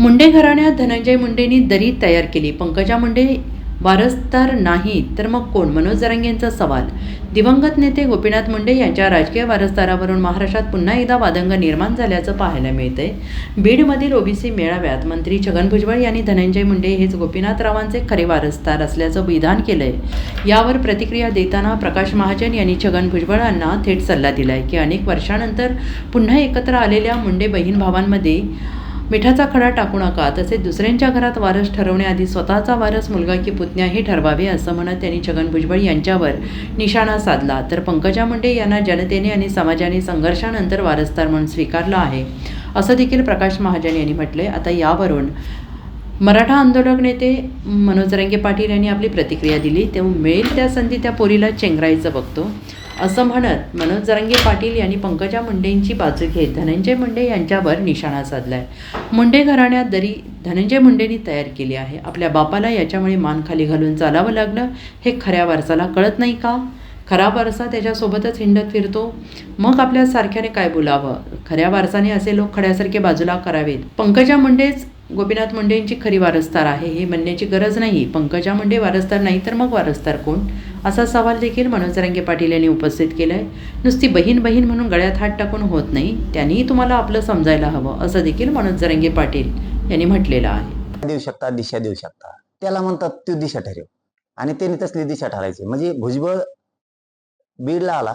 मुंडे घराण्यात धनंजय मुंडेंनी दरी तयार केली. पंकजा मुंडे वारसदार नाही तर मग कोण? मनोज जरांगेंचा सवाल. दिवंगत नेते गोपीनाथ मुंडे यांच्या राजकीय वारसदारावरून महाराष्ट्रात पुन्हा एकदा वादंग निर्माण झाल्याचं पाहायला मिळतंय. बीडमधील ओबीसी मेळाव्यात मंत्री छगन भुजबळ यांनी धनंजय मुंडे हेच गोपीनाथरावांचे खरे वारसदार असल्याचं विधान केलंय. यावर प्रतिक्रिया देताना प्रकाश महाजन यांनी छगन भुजबळांना थेट सल्ला दिलाय की अनेक वर्षानंतर पुन्हा एकत्र आलेल्या मुंडे बहीण भावांमध्ये मिठाचा खडा टाकू नका तसेच दुसऱ्यांच्या घरात वारस ठरवण्याआधी स्वतःचा वारस मुलगा की पुतण्या हे ठरवावे असं म्हणत त्यांनी छगन भुजबळ यांच्यावर निशाणा साधला. तर पंकजा मुंडे यांना जनतेने आणि समाजाने संघर्षानंतर वारसदार म्हणून स्वीकारलं आहे असं देखील प्रकाश महाजन यांनी म्हटलंय. आता यावरून मराठा आंदोलक नेते मनोज रंगे पाटील यांनी आपली प्रतिक्रिया दिली. तेव्हा मिळेल त्या संधी त्या पोरीला चेंगरायचं बघतो. असं म्हणत मनोज जरंगे पाटील यांनी पंकजा मुंडेंची बाजू घेत धनंजय मुंडे यांच्यावर निशाणा साधलाय. मुंडे घराण्यात दरी धनंजय मुंडेंनी तयार केली आहे. आपल्या बापाला याच्यामुळे मान खाली घालून चालावं लागलं. हे खऱ्या वारसाला कळत नाही का? खरा वारसा त्याच्यासोबतच हिंडत फिरतो. मग आपल्या सारख्याने काय बोलावं? खऱ्या वारसाने असे लोक खड्यासारखे बाजूला करावेत. पंकजा मुंडेच गोपीनाथ मुंडेंची खरी वारसदार आहे हे म्हणण्याची गरज नाही. पंकजा मुंडे वारसदार नाही तर मग वारसदार कोण? असा सवाल देखील मनोज रंगे पाटील यांनी उपस्थित केला आहे नुसती बहीण बहीण म्हणून गळ्यात हात टाकून होत नाही त्यांनीही तुम्हाला आपलं समजायला हवं असं देखील मनोज रंगे पाटील यांनी म्हटलेलं आहे. देऊ शकता दिशा देऊ शकता. त्याला म्हणतात ती दिशा ठरेव. आणि त्यांनी तसली दिशा ठरायची म्हणजे भुजबळ बीडला आला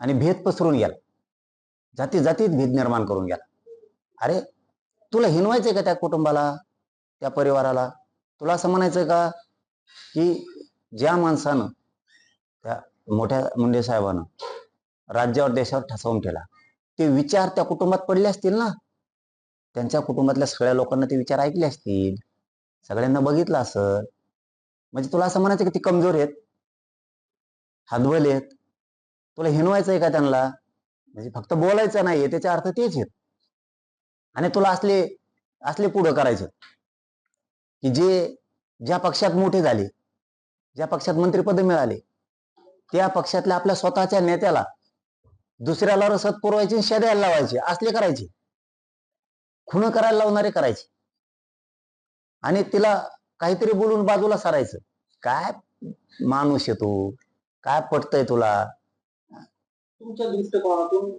आणि भेद पसरून गेला. जाती जातीत भेद निर्माण करून गेला. अरे तुला हिनवायचंय का त्या कुटुंबाला त्या परिवाराला? तुला असं म्हणायचंय का की ज्या माणसानं त्या मोठ्या मुंडे साहेबानं राज्यावर देशावर ठसवून ठेवला ते विचार त्या कुटुंबात पडले असतील ना? त्यांच्या कुटुंबातल्या सगळ्या लोकांना ते विचार ऐकले असतील. सगळ्यांना बघितलं असं म्हणजे तुला असं म्हणायचं की ती कमजोर आहेत? हातबल आहेत? तुला हिनवायचंय का त्यांना? म्हणजे फक्त बोलायचं नाहीये त्याचा अर्थ तेच आहेत. आणि तुला असले असले पुढं करायचं. की जे ज्या पक्षात मोठे झाले ज्या पक्षात मंत्रिपद मिळाले त्या पक्षातल्या आपल्या स्वतःच्या नेत्याला दुसऱ्याला रसद पुरवायची आणि शेद्याला लावायचे असले करायचे. खुण करायला लावणारे करायचे. आणि तिला काहीतरी बोलून बाजूला सरायचं. काय माणूस येतो काय पटतय तुला? तुमच्या दृष्टिकोनातून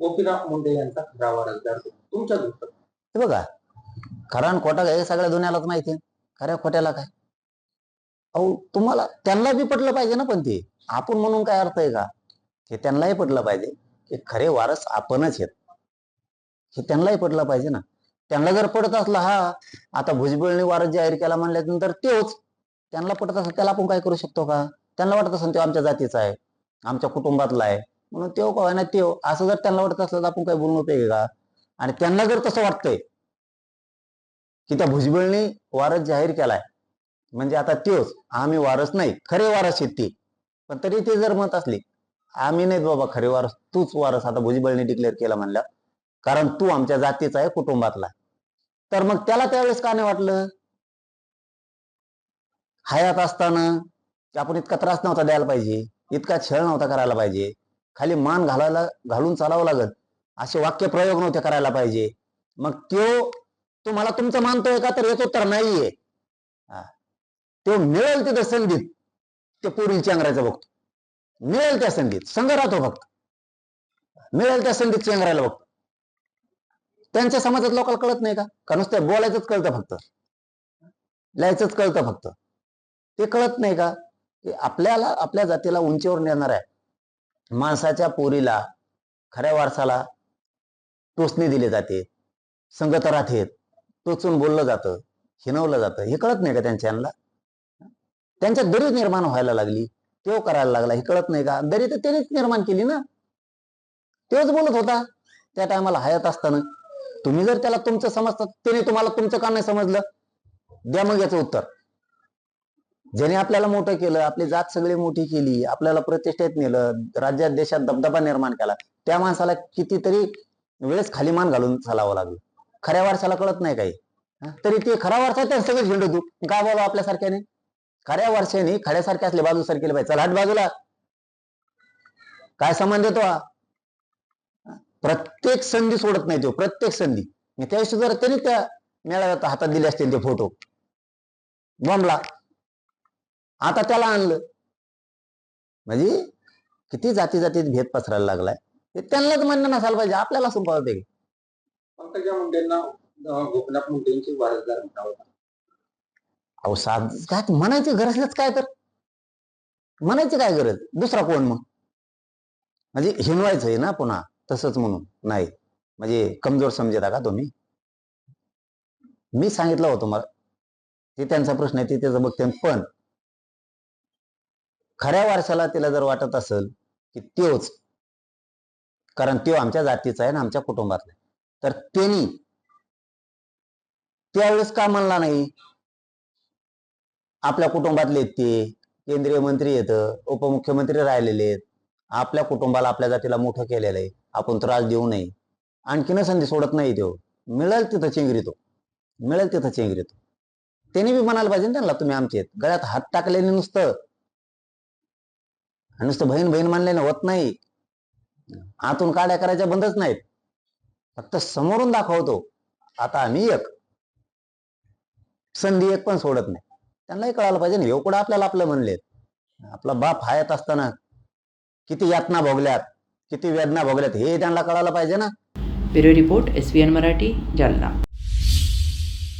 गोपीनाथ मुंडे यांचा खरा तुमच्या दृष्टिकोनातून हे बघा खरा आणि खोटा काय हे सगळ्या दुनियालाच माहिती आहे. खऱ्या खोट्याला काय? अहो तुम्हाला त्यांना बी पटलं पाहिजे ना पण ते. आपण म्हणून काय अर्थ आहे का? हे त्यांनाही पटलं पाहिजे की खरे वारस आपणच आहेत. हे त्यांनाही पटलं पाहिजे ना. त्यांना जर पडत असला हा आता भुजबळने वारस जाहीर केला म्हणल्यानंतर तेच. त्यांना पटत असेल त्याला आपण काय करू शकतो का? त्यांना वाटत असेल तो आमच्या जातीचा आहे आमच्या कुटुंबातला आहे. म्हणून तेव काय ना तेव असं जर त्यांना वाटत असलं तर आपण काय बोलून उपयोग का? आणि त्यांना जर तसं वाटतंय की त्या भुजबळने वारस जाहीर केलाय म्हणजे आता त्योच आम्ही वारस नाही खरे वारस आहेत ते. पण तरी ते जर म्हणत असले आम्ही नाही बाबा खरे वारस तूच वारस आता भुजबळने डिक्लेअर केला म्हणल्या कारण तू आमच्या जातीचा आहे कुटुंबातला. तर मग त्याला त्यावेळेस का नाही वाटलं? हयात असताना की आपण इतका त्रास नव्हता द्यायला पाहिजे इतका छळ नव्हता करायला पाहिजे. खाली मान घालायला घालून चालावं लागत असे वाक्य प्रयोग नव्हते करायला पाहिजे. मग त्यो तुम्हाला तुमचं मानतोय का? तर येतो तर नाहीये. तो मिळेल तिथं संधीत ते पोरील चेंगरायचं बघतो. मिळेल त्या संधीत संघ राहतो फक्त. मिळेल त्या संधीत चेंगरायला बघतो. त्यांच्या समाजात लोकांना कळत नाही का? नुसतं बोलायचंच कळतं फक्त? लिहायचंच कळतं फक्त? ते कळत नाही का आपल्याला आपल्या जातीला उंचीवर नेणार आहे. माणसाच्या पोरीला खऱ्या वारसाला टोचणी दिले जाते. संगत राहतेत. टोचून बोललं जातं हिनवलं जातं. हे कळत नाही का त्यांच्या यांना त्यांच्यात निर्माण व्हायला लागली तो करायला लागला. हे कळत नाही का? दरी तर त्यानेच निर्माण केली ना? तेच बोलत होता. त्या टायमाला हयात असताना तुम्ही जर त्याला तुमचं समजता त्याने तुम्हाला तुमचं का नाही समजलं? द्या मग याचं उत्तर. ज्याने आपल्याला मोठं केलं आपली जात सगळी मोठी केली आपल्याला प्रतिष्ठेत नेलं राज्यात देशात दबदबा निर्माण केला त्या माणसाला कितीतरी वेळेस खाली मान घालून चालावं लागलं. खऱ्या वारसाला कळत नाही काही. तरी ते खऱ्या वारसा त्या सगळं झेंडू तू. काय बोलावं आपल्यासारख्याने? खऱ्या वारशाने खड्यासारखे असले बाजू सारखे पाहिजे. चला हट बाजूला. काय संबंध येतो हा? प्रत्येक संधी सोडत नाही तो प्रत्येक संधी. त्याविषयी त्या जर त्यांनी त्या मेळाव्यात हातात दिले असतील ते फोटो बॉम्बला. आता त्याला आणलं. म्हणजे किती जाती जातीत भेद पसरायला लागलाय ते त्यांनाच म्हणणं नसायला पाहिजे आपल्याला संपावं ते पंकजा मुंडेंना अं, गोपीनाथ मुंडेंची वारसदार म्हणावं अहो साध काय म्हणायची गरजच काय तर. म्हणायची काय गरज? दुसरा कोण मग? म्हणजे हिनवायचंय ना पुन्हा तसंच म्हणून. नाही. म्हणजे कमजोर समजता का तुम्ही? मी सांगितलं होतं मला. ते त्यांचा प्रश्न आहे ते त्याचं बघते पण खऱ्या वारसाला तिला जर वाटत असेल की त्योच कारण त्यो आमच्या जातीचा आहे ना आमच्या कुटुंबातला तर त्यांनी त्यावेळेस का म्हणला नाही? आपल्या कुटुंबातले ते केंद्रीय मंत्री येत उपमुख्यमंत्री राहिलेले आहेत आपल्या कुटुंबाला आपल्या जातीला मोठं केलेलं आहे आपण त्रास देऊ नये. आणखीन संधी सोडत नाही तो. मिळेल तिथं चेंगरी तो. मिळेल तिथं चेंगरी तो. त्यांनी बी म्हणायला पाहिजे ना त्यांना तुम्ही आमचे आहेत. गळ्यात हात टाकल्याने नुसतं नुसतं बहीण बहीण मानल्याने होत नाही. आतून काड्या करायच्या बंदच नाहीत. फक्त समोरून दाखवतो. आता आम्ही एक. संधी एक पण सोडत नाही. त्यांनाही कळायला पाहिजे ना एवढं आपल्याला आपलं म्हणलेत. आपला बाप हायत असताना किती यातना भोगल्यात किती वेदना भोगल्यात हे त्यांना कळायला पाहिजे ना. Bureau report S Marathi Jalna.